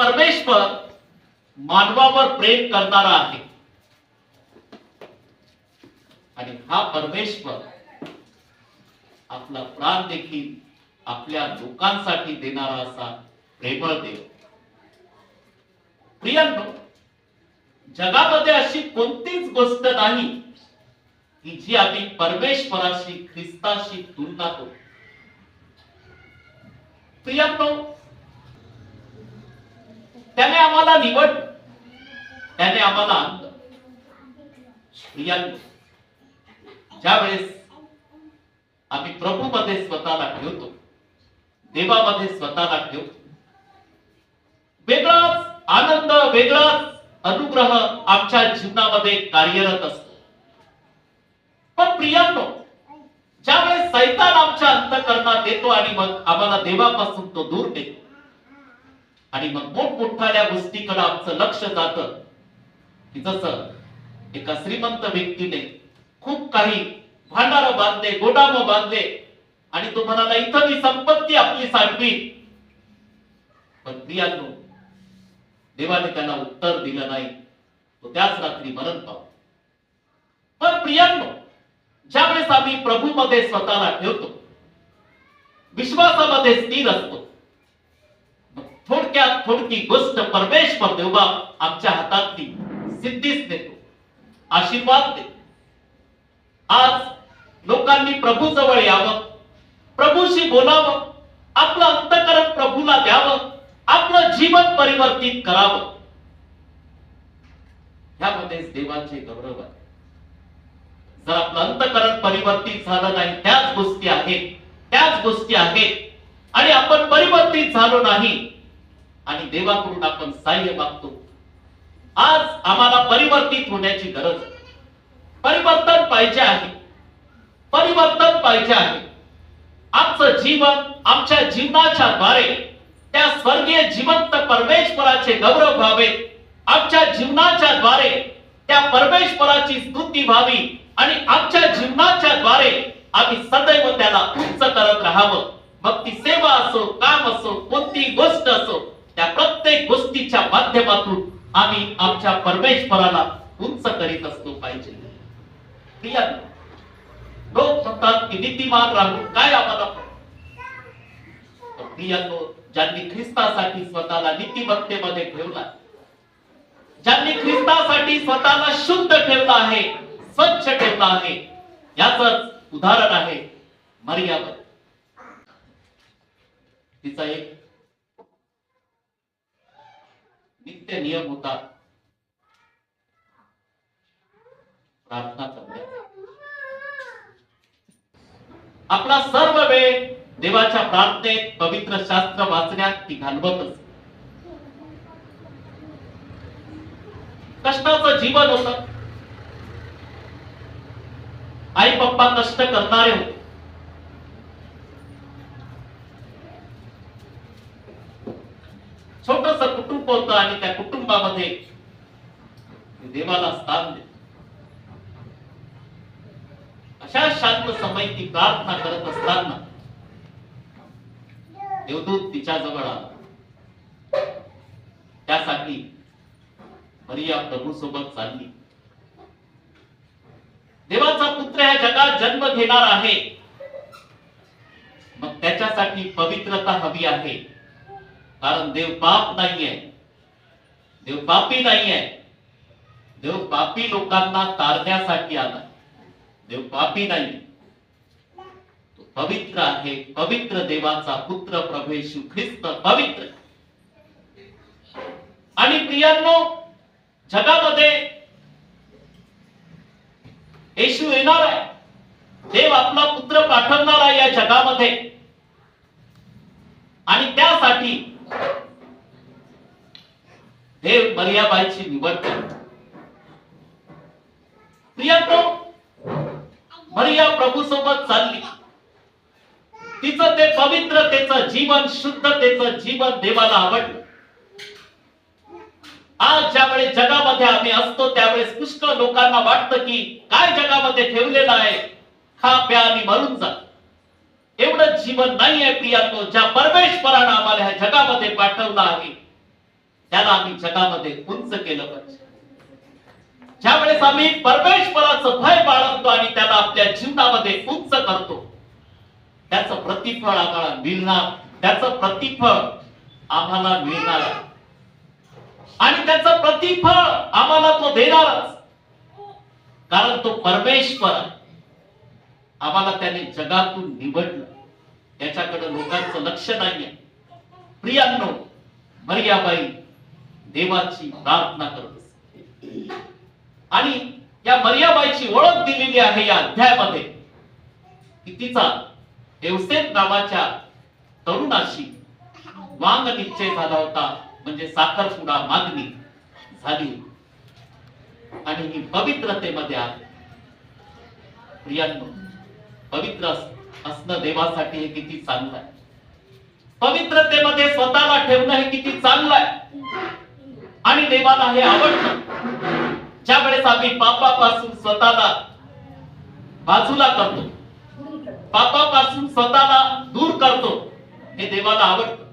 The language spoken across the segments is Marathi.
परमेश्वर मानवावर प्रेम करणारा आहे. आणि हा परमेश्वर आपला प्राण देखील आपल्या लोकांसाठी देणारा असा प्रेमळ देव. प्रियांनो जगामध्ये अशी कोणतीच गोष्ट नाही की जी आम्ही परमेश्वराशी ख्रिस्ताशी तुलना करू. प्रियांनो त्याने आम्हाला निवड. त्याने आम्हाला ज्यावेळेस आम्ही प्रभूमध्ये स्वतःला ठेवतो देवामध्ये स्वतःला ठेवतो वेगळाच आनंद वेगळाच अनुग्रह आमच्या जीवनामध्ये कार्यरत असतो. पण प्रियांनो ज्यावेळेस सैतान आमच्या अंतकरणात येतो आणि मग आम्हाला देवापासून तो दूर देतो आणि मग मोठमोठ्या गोष्टीकडे आमचं लक्ष जात. की जसं एका श्रीमंत व्यक्तीने खूप काही भांडार बांधले गोडाम बांधले आणि तो म्हणाला इथं मी संपत्ती आपली साठवी पण प्रियांनो देवाने त्याला उत्तर दिलं नाही. तो त्याच रात्री मरण पाव पण प्रियांनो ज्यावेळेस आम्ही प्रभूमध्ये स्वतःला ठेवतो विश्वासामध्ये स्थिर असतो थोडक्यात थोडकी गोष्ट परमेश्वर देवबा आमच्या हातातली सिद्धीच देतो आशीर्वाद देतो. आज लोकांनी प्रभू जवळ यावं प्रभूशी बोलावं आपलं अंतकरण प्रभूला द्यावं आपलं जीवन परिवर्तित करावं. ह्यामध्येच देवाचे गौरव आहे. जर आपलं अंतकरण परिवर्तित झालं नाही त्याच गोष्टी आहेत त्याच गोष्टी आहेत आणि आपण परिवर्तित झालो नाही आणि देवाकडून आपण साह्य मागतो. आज आम्हाला परिवर्तित होण्याची गरज आहे. परिवर्तन पाहिजे आहे. परिवर्तन पाहिजे आहे. आमचं जीवन आमच्या जीवनाच्या द्वारे त्या स्वर्गीय जिवंत परमेश्वराचे गौरव व्हावे. आमच्या जीवनाच्या द्वारे त्या परमेश्वराची स्तुती व्हावी आणि आमच्या जीवनाच्या द्वारे आम्ही सदैव त्याला उंच करत राहावं. मग ती सेवा असो काम असो कोणती गोष्ट असो त्या प्रत्येक गोष्टीच्या माध्यमातून आम्ही आमच्या परमेश्वराला उंच करीत असतो पाहिजे. लोक म्हणतात की नीतिमान राहून काय आम्हाला प्रियांनो ज्यांनी ख्रिस्तासाठी स्वतःला नीतिमत्तेमध्ये ठेवला ज्यांनी ख्रिस्तासाठी स्वतःला शुद्ध ठेवला आहे स्वच्छ ठेवला आहे याच उदाहरण आहे मर्यादा तिचा एक नित्य नियम होता प्रार्थना करण्याचा आपला सर्व वेळ देवाच्या प्रार्थनेत पवित्र शास्त्र वाचण्यात ती घालवत कष्टाचं जीवन होत. आई पप्पा कष्ट करणारे होते. छोटस कुटुंब होतं आणि त्या कुटुंबामध्ये देवाला स्थान देत अशा शांत समय ती प्रार्थना करत असताना देवदूत तिच्या जवळ आला. त्यासाठी मरिया प्रभू सोबत चालली. देवाचा पुत्र या जगात जन्म घेणार आहे. मग त्याच्यासाठी पवित्रता हवी आहे. कारण देव पाप नाहीये. देव पापी नाहीये. देव पापी लोकांना तारण्यासाठी आला देव पापी नाही. तो पवित्र आहे. पवित्र देवाचा पुत्र प्रभू येशू ख्रिस्त पवित्र. आणि प्रियांनो जगामध्ये येशू येणार आहे. देव आपला पुत्र पाठवणार आहे या जगामध्ये. आणि त्यासाठी हे मर्याबाईची निवड करतो प्रियांनो मरिया प्रभू सोबत चालली. तिचं ते पवित्रतेचं जीवन शुद्धतेचं जीवन देवाला आवडलं. आज ज्यावेळेस जगामध्ये आम्ही असतो त्यावेळेस पुष्कळ लोकांना वाटतं की काय जगामध्ये ठेवलेलं आहे खा प्या आणि मरून जा जीवन नाही आहे प्रियांनो ज्या परमेश्वरानं आम्हाला ह्या जगामध्ये पाठवलं आहे त्याला आम्ही जगामध्ये उंच केलं पाहिजे. ज्या वेळेस आम्ही परमेश्वराचं भय बाळगतो आणि त्याला आपल्या जीवनामध्ये उंच करतो त्याचं प्रतिफळ आम्हाला मिळणार त्याचं प्रतिफळ आम्हाला मिळणार. आणि त्याचं प्रतिफळ आम्हाला तो देणारच. कारण तो परमेश्वर आम्हाला त्याने जगातून निवडलं. त्याच्याकडे लोकांचं लक्ष नाहीये. प्रियांनो मर्याबाई देवाची प्रार्थना करत असते. आणि या मर्याबाईची ओळख दिलेली आहे या अध्यायामध्ये की तिचा देवसेन नावाच्या तरुणाशी वांग निश्चय झाला होता. म्हणजे साखरपुडा मागणी झाली आणि ही पवित्रतेमध्ये आहे. प्रियांनो पवित्र असते. असणं देवासाठी हे किती चांगलं आहे. पवित्रतेमध्ये स्वतःला ठेवणं हे किती चांगलं आहे. आणि देवाला हे आवडतं. ज्या वेळेस आम्ही पापापासून स्वतःला बाजूला करतो पापापासून स्वतःला दूर करतो हे देवाला आवडतं.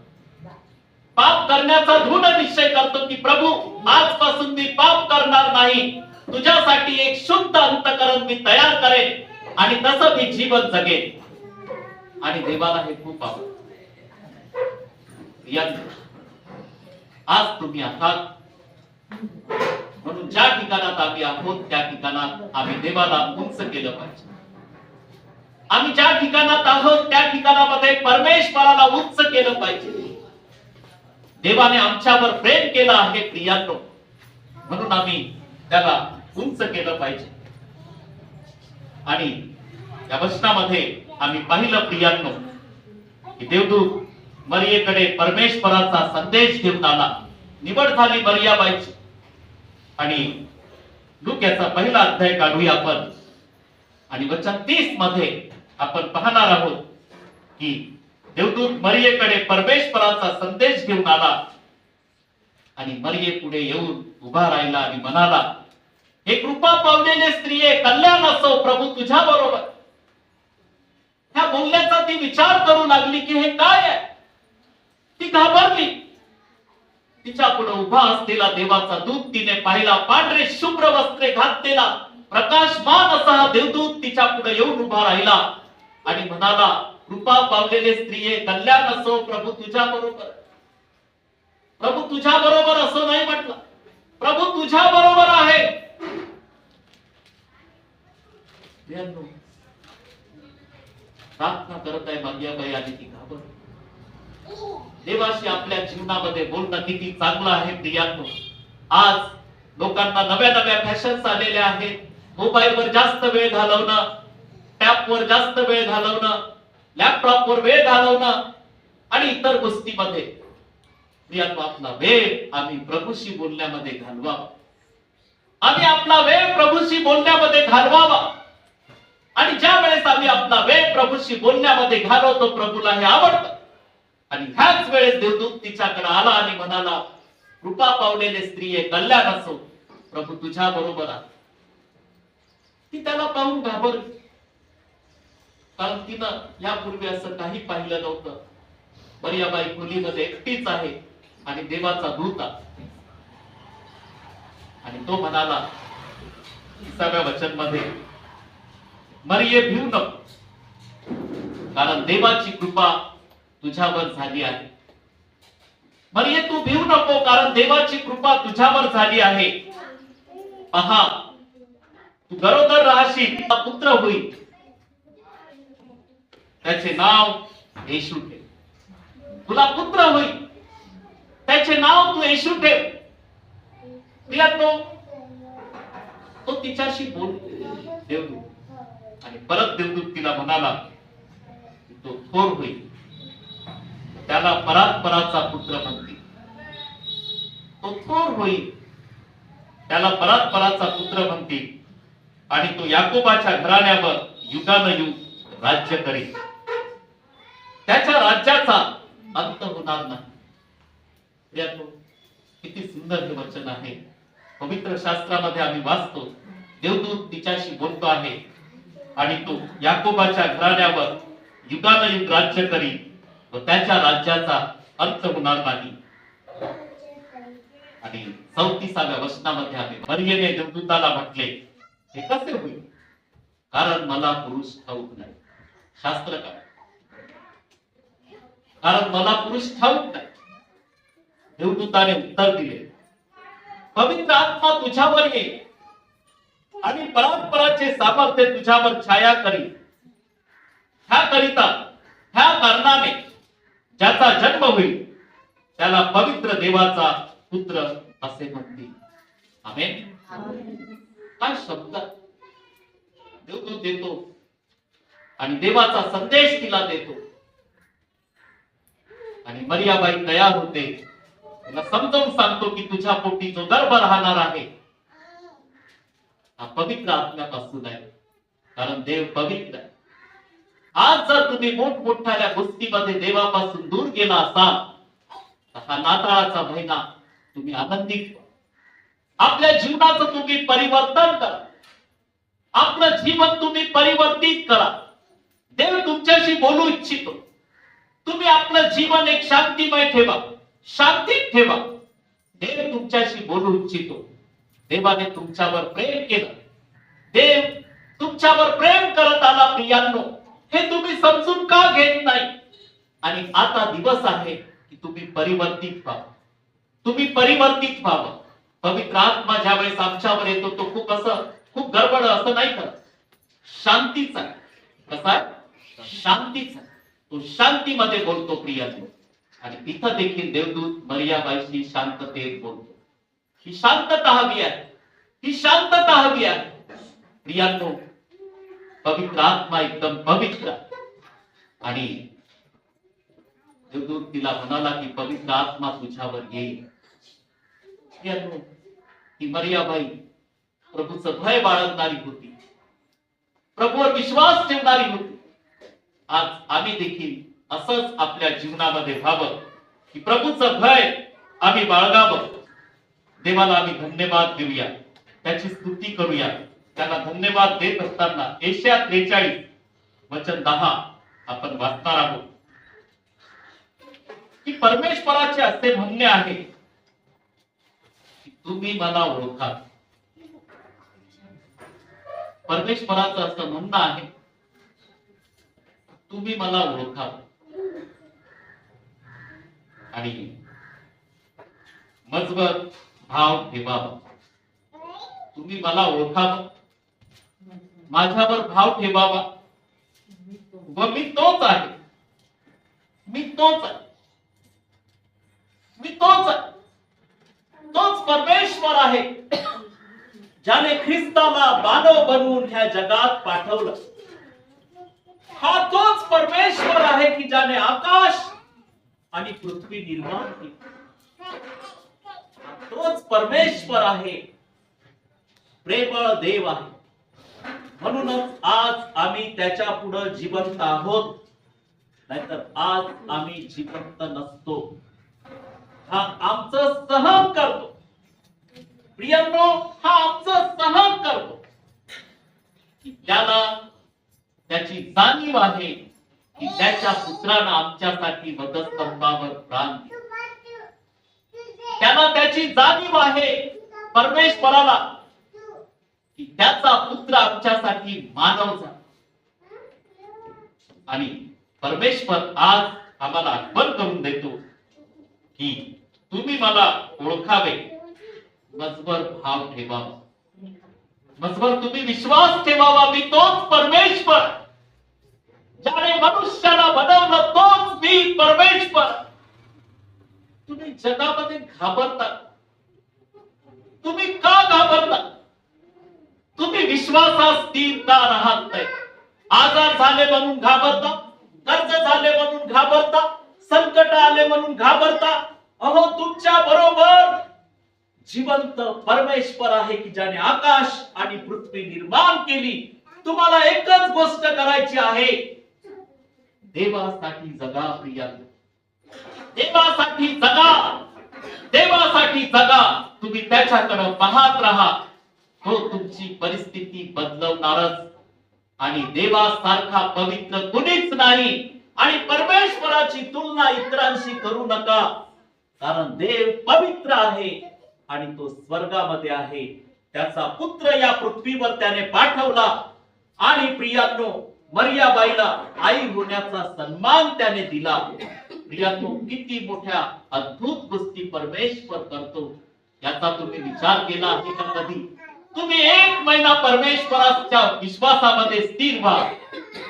पाप करण्याचा दृढ निश्चय करतो की प्रभू आजपासून मी पाप करणार नाही. तुझ्यासाठी एक शुद्ध अंतकरण मी तयार करेन आणि तसं मी जीवन जगेन. आणि देवाला हे खूप आवडतं. आज तुम्ही आहात म्हणून ज्या ठिकाणात आम्ही आहोत त्या ठिकाणात आम्ही देवाला उंच केलं पाहिजे. आम्ही ज्या ठिकाणात आहोत त्या ठिकाणामध्ये परमेश्वराला उंच केलं पाहिजे. देवाने आमच्यावर प्रेम केलं आहे प्रियांनो. म्हणून आम्ही त्याला उंच केलं पाहिजे. आणि या वचनामध्ये आम्ही पाहिलं प्रियांनो की देवदूत मरियेकडे परमेश्वराचा संदेश घेऊन आला. निवड झाली मरियाबाईची. आणि लूक याचा पहिला अध्याय काढूया आपण. आणि वचन तीसमध्ये आपण पाहणार आहोत की देवदूत मरियेकडे परमेश्वराचा संदेश घेऊन आला. आणि मरिये पुढे येऊन उभा राहिला आणि म्हणाला हे कृपा पावलेले स्त्रिये कल्याण असो प्रभू तुझ्या बरोबर ह्या बोलण्याचा ती विचार करू लागली की हे काय आहे? ती घाबरली. तिच्या पुढे उभा असलेला देवाचा दूत तिने पाहिला. पांढरे शुभ्र वस्त्रे घातलेला. प्रकाशमान असा हा देवदूत तिच्या पुढे येऊन उभा राहिला आणि म्हणाला कृपा पावलेले स्त्रिये कल्याण असो प्रभू तुझ्या बरोबर. प्रभू तुझ्या बरोबर असं नाही म्हटलं. प्रभू तुझ्या बरोबर आहे. प्रार्थना करत आहे भाग्याबाई आणि ती घाबर देवाशी आपल्या जीवनामध्ये बोलणं किती चांगलं आहे प्रियांनो आज लोकांना नव्या नव्या फॅशन्स आलेल्या आहेत. मोबाईलवर जास्त वेळ घालवणं टॅपवर जास्त वेळ घालवणं लॅपटॉपवर वेळ घालवणं आणि इतर गोष्टीमध्ये. प्रियांनो आपला वेळ आम्ही प्रभूशी बोलण्यामध्ये घालवावा. आम्ही आपला वेळ प्रभूशी बोलण्यामध्ये घालवावा. आणि ज्या वेळेस आम्ही आपला वेळ प्रभूशी बोलण्यामध्ये घालवतो प्रभूला हे आवडतं. आणि ह्याच वेळेस देवदूत तिच्याकडे आला आणि म्हणाला कृपा पावलेले स्त्री हे कल्याण असो. प्रभू तुझ्या बरोबर ती त्याला पाहून घाबरली. कारण तिनं यापूर्वी असं काही पाहिलं नव्हतं. मर्याबाई खोलीमध्ये एकटीच आहे आणि देवाचा दूत आणि तो म्हणाला सगळ्या वचनमध्ये मरिये भिऊ नको कारण देवाची कृपा तुझ्यावर झाली आहे. मरिये तू भिऊ नको कारण देवाची कृपा तुझ्यावर झाली आहे. पहा तू गरोदर राहशील पुत्र होईल. त्याचे नाव येशू ठेव. तुला पुत्र होईल. त्याचे नाव तू येशू ठेव. तिला तो तो तिच्याशी बोल देवदूत आणि परत देवदूत तिला म्हणाला तो थोर होईल. त्याला परात्पराचा पुत्र म्हणतील तो थोर होईल. त्याला परात्पराचा पुत्र म्हणतील आणि तो याकोबाच्या घराण्यावर युगानुयुग राज्य करील त्याच्या राज्याचा अंत होणार नाही. किती सुंदर हे वचन आहे. पवित्र शास्त्रामध्ये आम्ही वाचतो देवदूत तिच्याशी बोलतो आहे आणि तो याकोबाच्या घराण्यावर युगानयुग राज्य करील व त्याच्या राज्याचा अंत होणार नाही. आणि चौतीसाव्या वचनामध्ये आम्ही मर्यने देवदूताला म्हटले हे कसे होईल? कारण मला पुरुष ठाऊक नाही. शास्त्र काय कारण मला पुरुष ठाऊक नाही. देवदूताने उत्तर दिले पवित्र आत्मा तुझ्यावर येईल आणि परंपराचे सामर्थ्य तुझ्यावर छाया करी. ह्या करिता ह्या कारणाने ज्याचा जन्म होईल त्याला पवित्र देवाचा पुत्र असे म्हणतील. आमेन. काय शब्द? देवदूत देतो आणि देवाचा संदेश तिला देतो. आणि मर्याबाई तयार होते. तिला समजावून सांगतो की तुझ्या पोटी जो गर्भ राहणार आहे हा पवित्र आत्म्यापासून आहे. कारण देव पवित्र आहे. आज जर तुम्ही मोठमोठ्या गोष्टीमध्ये देवापासून दूर गेला असाल तर हा नाताळाचा महिना तुम्ही आनंदित आपल्या जीवनाचं तुम्ही परिवर्तन करा. आपलं जीवन तुम्ही परिवर्तित करा. देव तुमच्याशी बोलू इच्छितो. तुम्ही आपलं जीवन एक शांतिमय ठेवा. शांतीत ठेवा. देव तुमच्याशी बोलू इच्छितो. देवाने तुमच्यावर प्रेम केलं. देव तुमच्यावर प्रेम करत आला प्रियांनो. हे तुम्ही समजून का घेत नाही? आणि आता दिवस आहे की तुम्ही परिवर्तित व्हा तुम्ही परिवर्तित व्हावं. पवित्र आत्मा ज्या वेळेस आमच्यावर येतो तो खूप असं खूप गडबड असं नाही करत. शांतीचा आहे. कसा आहे शांतीचा आहे. तो शांतीमध्ये बोलतो प्रियांनो. आणि इथं देखील देवदूत मर्याबाईशी शांततेत बोलतो. ही शांतता हवी आहे. ही शांतता हवी आहे. प्रियांनो पवित्र आत्मा एकदम पवित्र. आणि देवदूत तिला म्हणाला की पवित्र आत्मा तुझ्यावर येईल. प्रियांनो ही मर्याबाई प्रभूचं भय बाळगणारी होती. प्रभूवर विश्वास ठेवणारी होती. आज आम्ही देखील असंच आपल्या जीवनामध्ये व्हावं की प्रभूचं भय आम्ही बाळगावं. देवाला आम्ही धन्यवाद देऊया. त्याची स्तुती करूया. त्याला धन्यवाद देत असताना एशिया त्रेचाळीस वचन दहा आपण वाचणार आहोत. की परमेश्वराचे असे म्हणणे आहे तुम्ही मला ओळखा. परमेश्वराचं असं म्हणणं आहे तुम्ही मला ओळखा. आणि मजबत भाव ठेवावा. तुम्ही मला ओळखावं. माझ्यावर भाव ठेवावा. व मी तोच आहे. मी तोच आहे. मी तोच आहे. तोच परमेश्वर आहे. ज्याने ख्रिस्ताला मानव बनवून ह्या जगात पाठवलं. हा तोच परमेश्वर आहे की ज्याने आकाश आणि पृथ्वी निर्माण केली. तोच परमेश्वर आहे. प्रेमळ देव आहे. म्हणूनच आज आम्ही त्याच्या पुढे जिवंत आहोत. नाहीतर आज आम्ही जिवंत नसतो. हा आमचं सहन करतो. प्रियांनो हा आमचं सहन करतो. त्याला त्याची जाणीव आहे की त्याच्या पुत्रानं आमच्यासाठी वधस्तंभावर प्राण दिला. त्यांना त्याची जाणीव आहे परमेश्वराला की त्याचा पुत्र आमच्यासाठी मानव झाला. आणि परमेश्वर आज आम्हाला आठवण करून देतो की तुम्ही मला ओळखावे. मजबर भाव ठेवावा. मजबर तुम्ही विश्वास ठेवावा. मी तोच परमेश्वर. ज्याने मनुष्याला बनवलं तोच मी परमेश्वर. तुम्ही जगामध्ये घाबरता. तुम्ही का घाबरता? तुम्ही विश्वासास स्थिर का राहत नाही? आजार झाले म्हणून घाबरता कर्ज झाले म्हणून घाबरता संकट आले म्हणून घाबरता. अहो तुमच्या बरोबर जिवंत परमेश्वर आहे की ज्याने आकाश आणि पृथ्वी निर्माण केली? तुम्हाला एकच गोष्ट करायची आहे. देवासाठी जगा प्रिया देवासाठी जगा. देवासाठी जगा. तुम्ही त्याच्याकडे पाहत राहा. तो तुमची परिस्थिती बदलवणारच. आणि देवासारखा पवित्र कुणीच नाही. आणि परमेश्वराची तुलना इतरांशी करू नका. कारण देव पवित्र आहे आणि तो स्वर्गामध्ये आहे. त्याचा पुत्र या पृथ्वीवर त्याने पाठवला. आणि प्रियांनो मर्याबाईला आई होण्याचा सन्मान त्याने दिला. प्रियांनो किती मोठ्या अद्भुत गोष्टी परमेश्वर करतो याचा तुम्ही विचार केला आहे का कधी? तुम्ही एक महिना परमेश्वराच्या विश्वासामध्ये स्थिर व्हा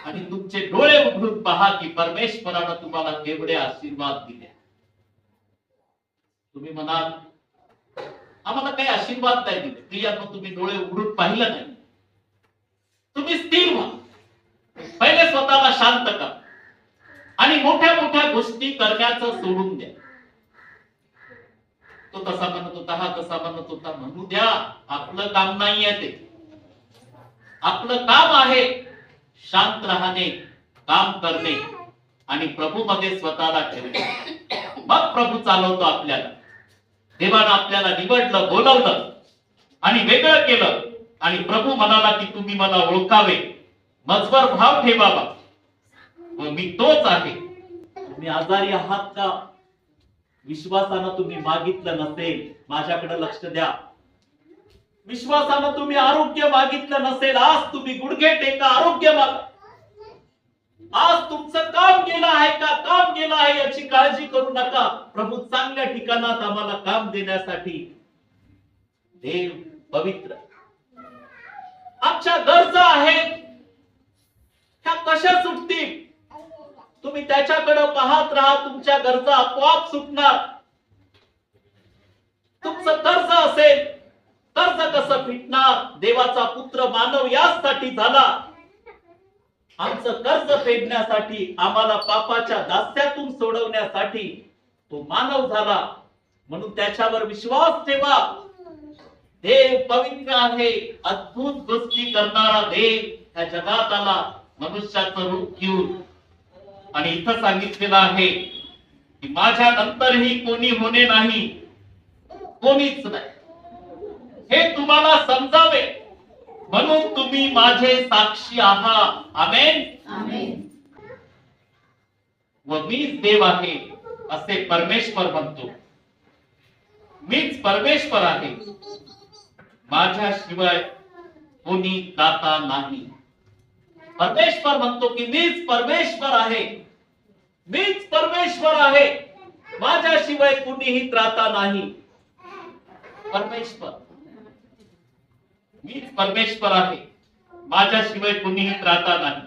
आणि तुमचे डोळे उघडून पहा की परमेश्वरानं तुम्हाला केवढे आशीर्वाद दिले. तुम्ही म्हणाल आम्हाला काही आशीर्वाद नाही दिले. प्रियांनो तुम्ही डोळे उघडून पाहिलं नाही. तुम्ही स्थिर व्हा. पहिले स्वतःला शांत करा. आणि मोठ्या मोठ्या गोष्टी करण्याचं सोडून द्या. तो तसा म्हणत होता हा तसा म्हणत होता म्हणू द्या आपलं काम नाहीये ते. आपलं काम आहे शांत राहणे काम करणे आणि प्रभू मध्ये स्वतःला ठेवणे. मग प्रभू चालवतो आपल्याला. देवानं आपल्याला निवडलं बोलवलं आणि वेगळं केलं आणि प्रभू म्हणाला की तुम्ही मला ओळखावे. मजवर भाव ठेवावा. व मी तोच आहे. तुम्ही आजारी आहात का? विश्वासानं तुम्ही मागितलं नसेल माझ्याकडे लक्ष द्या. विश्वासानं तुम्ही आरोग्य मागितलं नसेल आज तुम्ही गुडघे टेका आरोग्य मागा आज तुमचं काम केलं आहे का? काम केलं आहे याची काळजी करू नका. प्रभू चांगल्या ठिकाणात आम्हाला काम देण्यासाठी देव पवित्र. आमच्या गरजा आहेत. ह्या कशा सुटतील? तुम्ही त्याच्याकडे पाहत राहा तुमच्या गरजा आपोआप सुटणार. तुमचं कर्ज असेल कर्ज कसं फिटणार? देवाचा पुत्र मानव यासाठी झाला. आमचं कर्ज फेडण्यासाठी आम्हाला पापाच्या दास्यातून सोडवण्यासाठी तो मानव झाला. म्हणून त्याच्यावर विश्वास ठेवा. देव पवित्र आहे. अद्भुत गोष्टी करणारा देव त्या जगात आला. मनुष्याचं रूप घेऊन आणि इथं सांगितलेलं आहे की माझ्या नंतरही कोणी होणे नाही कोणीच नाही. हे तुम्हाला समजावे. म्हणून तुम्ही माझे साक्षी आहात. आमेन. व मीच देव आहे असे परमेश्वर म्हणतो. मीच परमेश्वर आहे. माझ्याशिवाय कोणी दाता नाही. परमेश्वर म्हणतो की मीच परमेश्वर आहे. मीच परमेश्वर आहे. माझ्याशिवाय कुणीही त्राता नाही. परमेश्वर. मीच परमेश्वर आहे. माझ्याशिवाय कुणीही त्राता नाही.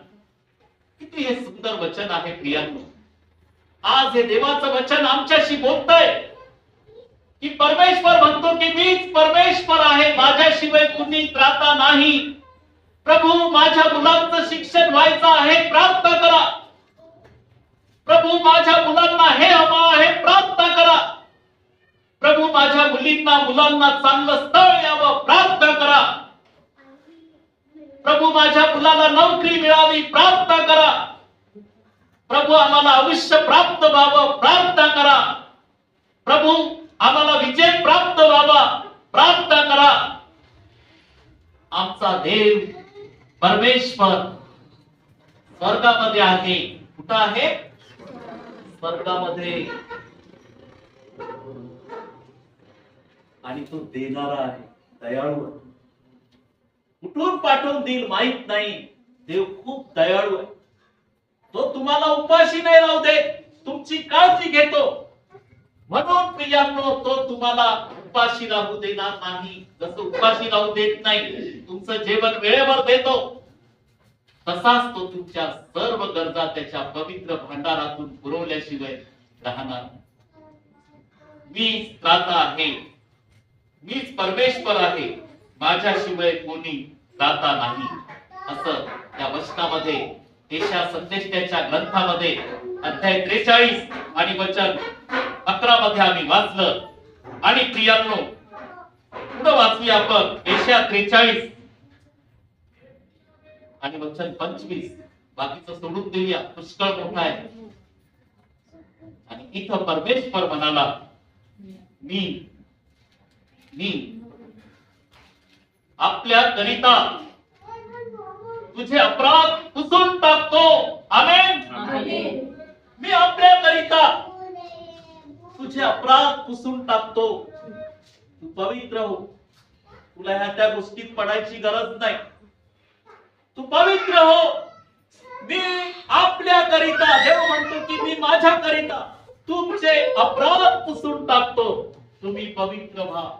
किती हे सुंदर वचन आहे प्रियांनो. आज हे देवाचं वचन आमच्याशी बोलतय. की परमेश्वर म्हणतो की मीच परमेश्वर आहे. माझ्याशिवाय कुणी त्राता नाही. प्रभू माझ्या मुलांचं शिक्षण व्हायचं आहे प्रार्थना करा. प्रभू माझ्या मुलांना हे हवं आहे प्रार्थना करा. प्रभू माझ्या मुलींना मुलांना चांगलं स्थळ यावं प्रार्थना करा. प्रभू माझ्या मुलाला नोकरी मिळावी प्रार्थना करा. प्रभू आम्हाला आयुष्य प्राप्त व्हावं प्रार्थना करा. प्रभू आम्हाला विजय प्राप्त व्हावा प्रार्थना करा. आमचा देव परमेश्वर स्वर्गामध्ये आहे. कुठं आहे? स्वर्गामध्ये. आणि तो देणारा आहे दयाळू आहे. कुठून पाठवून देईल माहीत नाही. देव खूप दयाळू आहे. तो तुम्हाला उपाशी नाही राहू दे तुमची काळजी घेतो. म्हणून प्रियांनो तो तुम्हाला उपाशी राहू देणार नाही. जसं उपाशी राहू देत नाही तुमचं जेवण वेळेवर देतो. तसाच तो तुमच्या सर्व गरजा त्याच्या पवित्र भांडारातून पुरवल्याशिवाय राहणार मी मीच त्राता आहे. मीच परमेश्वर आहे. माझ्याशिवाय कोणी दाता नाही. असं त्या वचनामध्ये देशा संदेशाच्या ग्रंथामध्ये अध्याय त्रेचाळीस आणि वचन अकरा मध्ये आम्ही वाचलं. आणि प्रियांनो पुढे वाचूया आपण. देशा त्रेचाळीस. आणि वचन पंचवीस. बाकीचं सोडून देऊया. पुष्कळ मोठा आहे. आणि इथं परमेश्वर म्हणाला मी मी आपल्या करिता तुझे अपराध पुसून टाकतो. आमेन. मी आपल्या करिता तुझे अपराध पुसून टाकतो. तू पवित्र हो. तुला ह्या त्या गोष्टीत पडायची गरज नाही. तू पवित्र हो. मी आपल्या करिता देव म्हणतो की मी माझ्या करिता तुमचे अपराध पुसून टाकतो. तुम्ही पवित्र व्हा.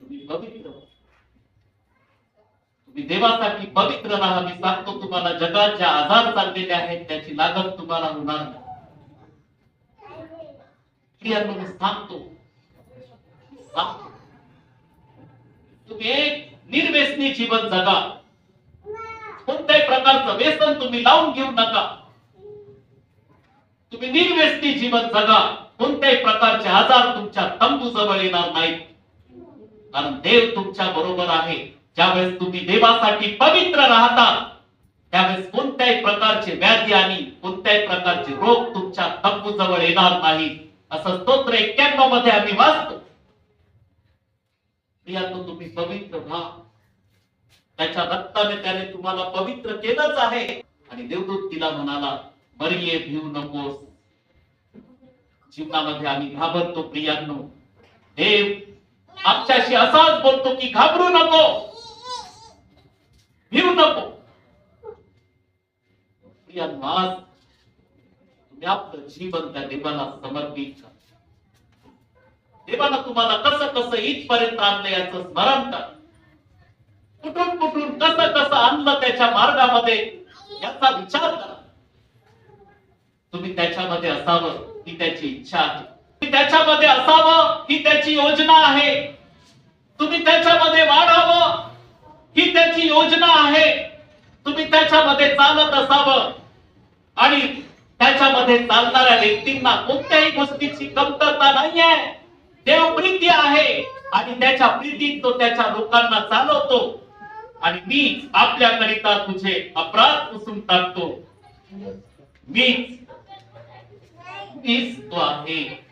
तुम्ही पवित्र तुम्ही देवासाठी पवित्र राहा. मी सांगतो तुम्हाला जगाच्या आधार चाललेले आहेत. त्याची लागत तुम्हाला होणार नाही. प्रियांनो, मी सांगतो सांगतो. तुम्ही एक निर्व्यसनी जीवन जगा। कोणत्याही प्रकारचं व्यसन तुम्ही लावून घेऊ नका। तुम्ही निर्व्यसनी जीवन जगा। कोणत्याही प्रकारचे आजार तुमच्या तंबू जवळ येणार नाहीत। कारण देव तुमच्या बरोबर आहे। ज्यावेळेस तुम्ही देवासाठी पवित्र राहता त्यावेळेस कोणत्याही प्रकारचे व्याधी आणि कोणत्याही प्रकारचे रोग तुमच्या तंबू जवळ येणार नाहीत. असं स्तोत्र एक्क्याण्णवमध्ये आम्ही वाचतो. प्रियानो तुम्ही पवित्र व्हा. त्याच्या रक्ताने त्याने तुम्हाला पवित्र केलंच आहे. आणि देवदूत तिला म्हणाला मरिये भिऊ नकोस. जीवनामध्ये आम्ही घाबरतो प्रियांनो. देव आमच्याशी असाच बोलतो की घाबरू नको. भिऊ नको. प्रियांनो आज व्याप्त जीवन त्या देवाला समर्पित. करा देवानं तुम्हाला कसं कसं इथपर्यंत आणलं याचं स्मरण कर. कुठून कुठून कसं कसं आणलं त्याच्या मार्गामध्ये याचा विचार करा. तुम्ही त्याच्यामध्ये असावं ही त्याची इच्छा आहे. त्याच्यामध्ये असावं ही त्याची योजना आहे. तुम्ही त्याच्यामध्ये वाढावं ही त्याची योजना आहे. तुम्ही त्याच्यामध्ये चालत असावं. आणि त्याच्यामध्ये चालणाऱ्या व्यक्तींना कोणत्याही गोष्टीची कमतरता नाहीये. देव प्रीती आहे आणि त्याच्या प्रीतीत तो त्याच्या लोकांना चालवतो. आणि मी आपल्याकरिता तुझे अपराध पुसून टाकतो. मीच मीच तो आहे.